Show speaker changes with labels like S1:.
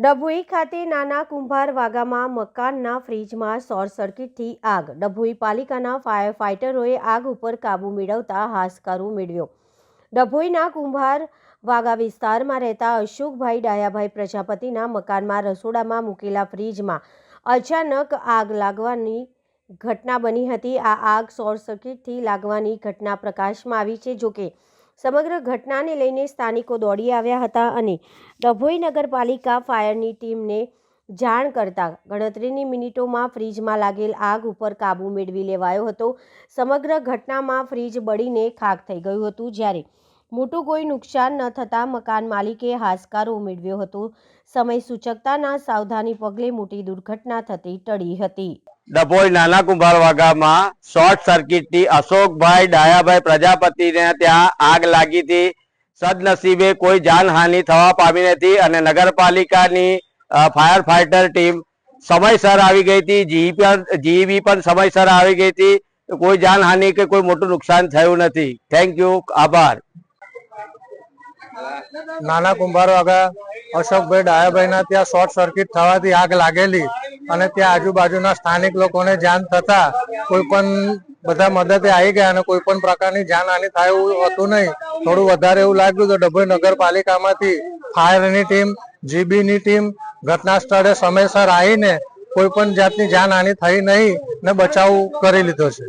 S1: ડભોઈ ખાતે નાના કુંભાર વાગામાં મકાનના ફ્રીજમાં શોર્ટ સર્કિટથી આગ. ડભોઈ પાલિકાના ફાયર ફાઇટરોએ આગ ઉપર કાબૂ મેળવતા હાશકારો મેળવ્યો. ડભોઈના કુંભાર વાગા વિસ્તારમાં રહેતા અશોકભાઈ ડાયાભાઈ પ્રજાપતિના મકાનમાં રસોડામાં મૂકેલા ફ્રીજમાં અચાનક આગ લાગવાની ઘટના બની હતી. આ આગ શોર્ટ સર્કિટથી લાગવાની ઘટના પ્રકાશમાં આવી છે. જોકે સમગ્ર ઘટનાને લઈને સ્થાનિકો દોડી આવ્યા હતા અને ડભોઈ નગરપાલિકા ફાયરની ટીમને જાણ કરતાં ગણતરીની મિનિટોમાં ફ્રીજમાં લાગેલ આગ ઉપર કાબૂ મેળવી લેવાયો હતો. સમગ્ર ઘટનામાં ફ્રીજ બળીને ખાક થઈ ગયું હતું જ્યારે મોટું કોઈ નુકસાન ન થતાં મકાન માલિકે હાશકારો મેળવ્યો હતો. સમય સૂચકતાના સાવધાની પગલે મોટી દુર્ઘટના થતી ટળી હતી.
S2: ડભોઈ નાના કુંભાર વાગામાં શોર્ટ સર્કિટથી અશોકભાઈ ડાયાભાઈ પ્રજાપતિને ત્યાં આગ લાગી હતી. સદનસીબે કોઈ જાનહાનિ થવા પામી નથી અને નગરપાલિકાની ફાયર ફાઈટર ટીમ સમયસર આવી ગઈ હતી. જીઈબી પણ સમયસર આવી ગઈ હતી. કોઈ જાનહાનિ કે કોઈ મોટું નુકસાન થયું નથી. થેન્ક યુ આભાર.
S3: નાના કુંભાર વાગા અશોકભાઈ ડાયાભાઈ ના ત્યાં શોર્ટ સર્કિટ થવાથી આગ લાગેલી. અને ત્યાં આજુબાજુના સ્થાનિક લોકોને જાણ થતા કોઈ પણ બધા મદદે આવી ગયા અને કોઈ પણ પ્રકારની જાનહાનિ થાય એવું હતું નહીં. થોડું વધારે એવું લાગ્યું તો ડભોઈ નગરપાલિકામાંથી ફાયરની ટીમ, જીબીની ટીમ, ઘટના સ્થળે સમયસર આવીને કોઈ પણ જાતની જાનહાનિ થઈ નહીં ને બચાવ કરી લીધો છે.